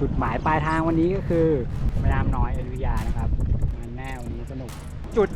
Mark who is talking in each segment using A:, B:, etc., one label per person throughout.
A: จุดหมายปลายทางวันนี้ก็คือแม่น้ำน้อยอยุธยานะครับงานแน่วันนี้สนุก จุด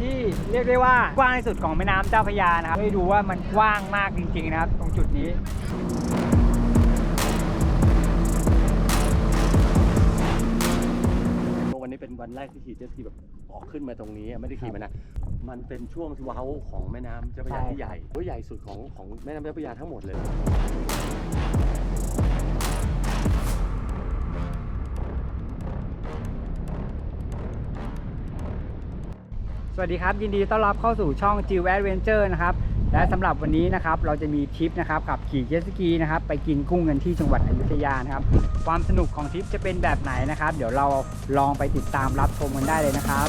A: ที่เรียกได้ว่ากว้างที่สุดของแม่น้ำเจ้าพระยานะครับให้ดูว่ามันกว้างมากจริงๆนะครับ ตรงจุดนี้
B: วันนี้เป็นวันแรกที่ขี่เจ็ตสกีแบบออกขึ้นมาตรงนี้ไม่ได้ขี่มานะมันเป็นช่วงเว้าของแม่น้ำเจ้าพระยา
A: ใช่
B: ที่ใหญ่ตัวใหญ่สุดของของแม่น้ำเจ้าพระยาทั้งหมดเลย
A: วัสดีครับ ยินดีต้อนรับเข้าสู่ช่อง g ิวแอดเวนเจอร์นะครับ และสำหรับวันนี้นะครับเราจะมีทริปนะครับกับขี่เจ็ตสกีนะครับไปกินกุ้งกันที่จังหวัดอยุธยานะครับ ความสนุกของทริปจะเป็นแบบไหนนะครับ เดี๋ยวเราลองไปติดตามรับชมกันได้เลยนะครับ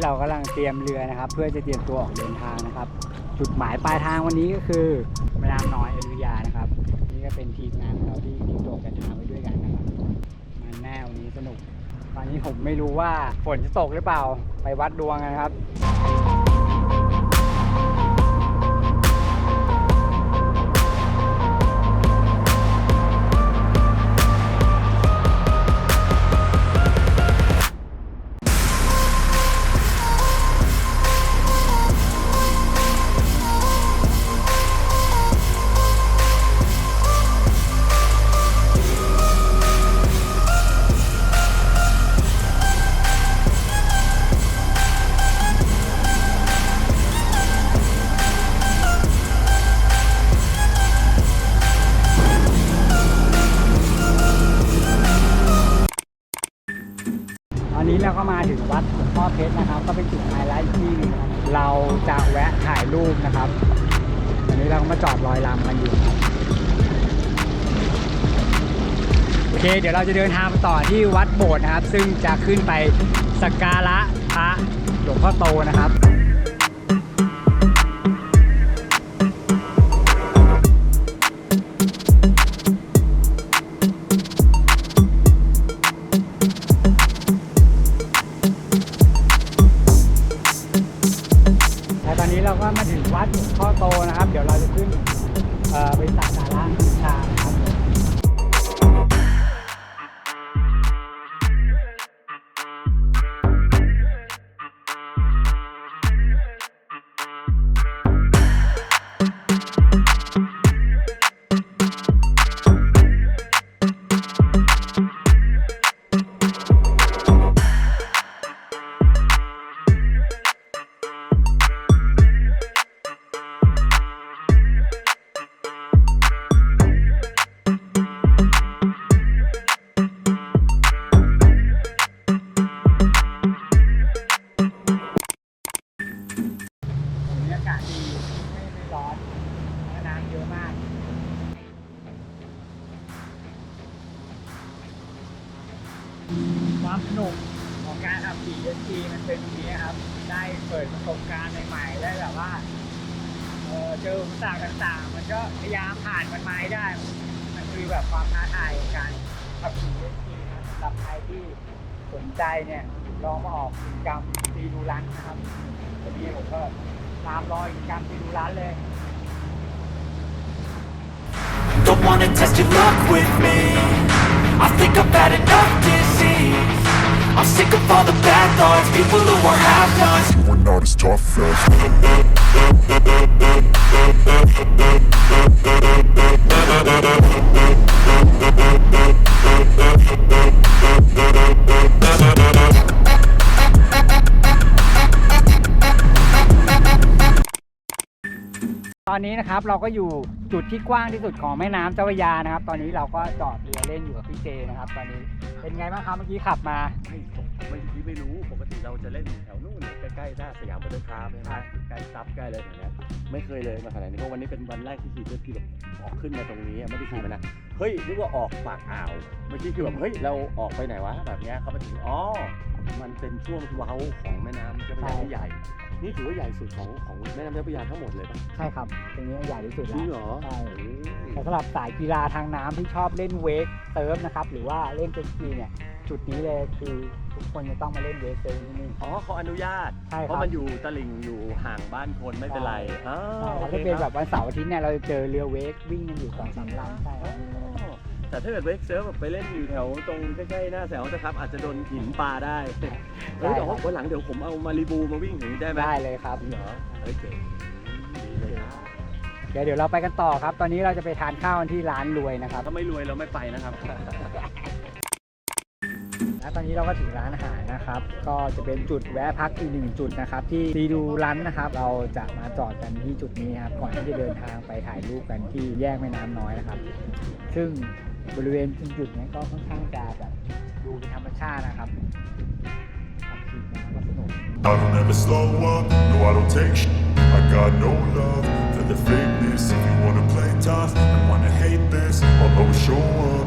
A: นี้เรากำลังเตรียมเรือนะครับ เพื่อจะเตรียมตัวออกเดินทางนะครับ จุดหมายปลายทางวันนี้ก็คือแม่น้ำน้อยอยุธยานะครับ นี่ก็เป็นทีมงานเราที่ที่ตัวกันทางไปด้วยกันนะครับมันแน่วันนี้สนุก ตอนนี้ผมไม่รู้ว่าฝนจะตกหรือเปล่าไปวัดดวงกันนะครับ เราก็มาถึงวัดหลวงพ่อเพชรนะครับ ก็เป็นจุดไฮไลท์ที่เราจะแวะถ่ายรูปนะครับอันนี้เราก็มาจอดรอยลำกันอยู่โอเค เดี๋ยวเราจะเดินทางไปต่อที่วัดโบสถ์นะครับ ซึ่งจะขึ้นไปสักการะพระหลวงพ่อโตนะครับ ก็มาถึงวัดหลวงพ่อโตนะครับ เดี๋ยวเราจะขึ้นไปสักการะ ความสนุกของการขับขี่เจ็ตสกีมันเป็นอย่างนี้ครับ ได้เปิดประสบการณ์ใหม่ๆ ได้แบบว่าเออเจออุปสรรคต่างๆ มันก็พยายามผ่านมันมาให้ได้ มันคือแบบความท้าทายของการขับขี่เจ็ตสกีนะสำหรับใครที่สนใจเนี่ยลองมาออกกิจกรรมตีดูรันนะครับวันนี้ผมก็ตามรอยกิจกรรมตีดูรันเลย
C: Don't wanna test your luck with me half-nots
D: We're not as tough as
A: ตอนนี้นะครับเราก็อยู่จุดที่กว้างที่สุดของแม่น้ำเจ้าพระยานะครับ ตอนนี้เราก็จอดเรือเล่นอยู่กับพี่เจนะครับ ตอนนี้เป็นไงบ้างครับเมื่อกี้ขับมา
B: ไม่ไม่ไม่ เราจะเล่นแถวนู่นใกล้ๆหน้าสยามบัตเตอร์คราฟใช่ไหมใกล้ซับใกล้เลยแถวเนี้ยไม่เคยเลยมาขนาดนี้เพราะวันนี้เป็นวันแรกที่ขี่เจ็ตสกีแบบออกขึ้นมาตรงนี้ไม่ได้ขี่มานะเฮ้ยนึกว่าออกปากอ่าวเมื่อกี้คือแบบเฮ้ยเราออกไปไหนวะแบบเนี้ยเขามาถึงอ๋อมันเป็นช่วงเว้าของแม่น้ำเจ้าพระยาที่ใหญ่ นี่ถือว่าใหญ่สุดของของแม่น้ำเจ้าพระยาทั้งหมดเลยปะ
A: ใช่ครับตรงนี้ใหญ่ที่สุด
B: จ
A: แล้
B: ริง
A: ว
B: เหรอ
A: ใช่
B: โอ้ย
A: แต่สำหรับสายกีฬาทางน้ำที่ชอบเล่นเวกเซิร์ฟนะครับหรือว่าเล่นเจ็ตสกีเนี่ยจุดนี้เลยคือ ทุกคนจะต้องมาเล่นเวกเซิร์ฟที่นี่
B: อ๋อเขาอนุญาต
A: ใช่ครับ
B: เพราะมันอยู่ตลิ่งอยู่ห่างบ้านคนไม่เป็นไรอ๋อ
A: ใช่
B: โอ
A: ครับ
B: เค
A: ถ้าเป็น
B: ค
A: แบ
B: รับบ
A: วันเสาร์อาทิตย์เนี่ยเราจะเจอเรือเวกวิ่งกันอยู่สองสามลำใช่ครับ
B: แต่ถ้าเกิดเวกเซิร์ฟแบบไปเล่นอยู่แถวตรงใกล้ๆหน้าแสงนะครับ อาจจะโดนหินปลาได้เฮ้ยแต่ว่าวันหลังเดี๋ยวผมเอามารีบูมาวิ่งอย่างนี้ได้ไหม
A: ได้เลยครับ
B: จริงเหรอเฮ้ยเจ๋งดีเลยครับ
A: เดี๋ยวเดี๋ยวเราไปกันต่อครับ ตอนนี้เราจะไปทานข้าวกันที่ร้านรวยนะครับ
B: ถ้าไม่รวยเราไม่ไปนะครับ
A: และ ตอนนี้เราก็ถึงร้านอาหารนะครับ ก็จะเป็นจุดแวะพักอีกหนึ่งจุดนะครับ ที่ซีดูรันนะครับ เราจะมาจอดกันที่จุดนี้ครับก่อนที่จะเดินทางไปถ่ายรูปกันที่แยกแม่น้ำน้อยนะครับ ซึ่งบริเวณจุดนี้ก็ค่อนข้างจะแบบดูเป็นธรรมชาตินะครับขับขี่มาก็สนุก
D: I don't ever slow up, no I don't take sh- I got no love for the fakeness If you wanna play tough and wanna hate this I'll always show up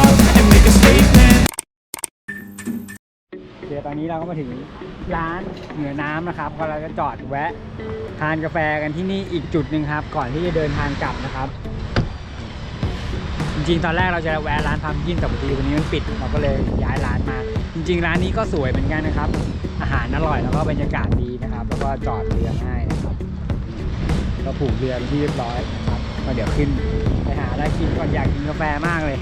A: นี้เราก็มาถึงร้านเหนือน้ำนะครับก็เราจะจอดแวะทานกาแฟกันที่นี่อีกจุดหนึ่งครับ ก่อนที่จะเดินทางกลับนะครับ จริงๆ ตอนแรกเราจะแวะร้านพัมกินแต่พอดีวันนี้มันปิดเราก็เลยย้ายร้านมา จริง ๆ ร้านนี้ก็สวยเหมือนกันนะครับ อาหารอร่อยแล้วก็บรรยากาศดีนะครับ แล้วก็จอดเรือง่ายนะครับก็ผูกเรือเป็นที่เรียบร้อยนะครับก็เดี๋ยวขึ้นไปหาอะไรกินก่อนอยากกินกาแฟมากเลย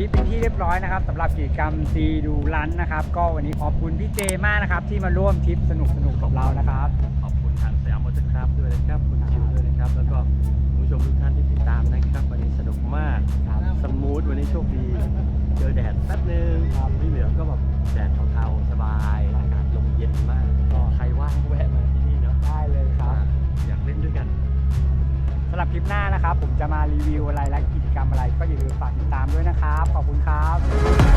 A: ก็จบทริปเป็นที่เรียบร้อยนะครับสำหรับกิจกรรมซีดูรันนะครับ ก็วันนี้ขอบคุณพี่เจมากนะครับ ที่มาร่วมทริปสนุกสนุกๆกับเรานะครับ
B: ขอบคุณทางสยามมอเตอร์คราฟด้วยนะครับคุณคิวด้วยนะครับ แล้วก็คุณผู้ชมทุกท่านที่ติดตามนะครับวันนี้สนุกมาก
A: ครับ
B: สมูทวันนี้โชคดีเจอแดดแป๊บนึง
A: ครับ
B: ที่เหลือก็แบบแดดเทาๆสบายอากาศลมเย็นมากก็ใครว่างแวะมาที่นี่เนาะ
A: ได้เลยครับ
B: อยากเล่นด้วยกัน
A: สำหรับคลิปหน้านะครับ ผมจะมารีวิวอะไรและกิจกรรมอะไรก็อย่าลืม ฝากติดตามด้วยนะครับ ขอบคุณครับ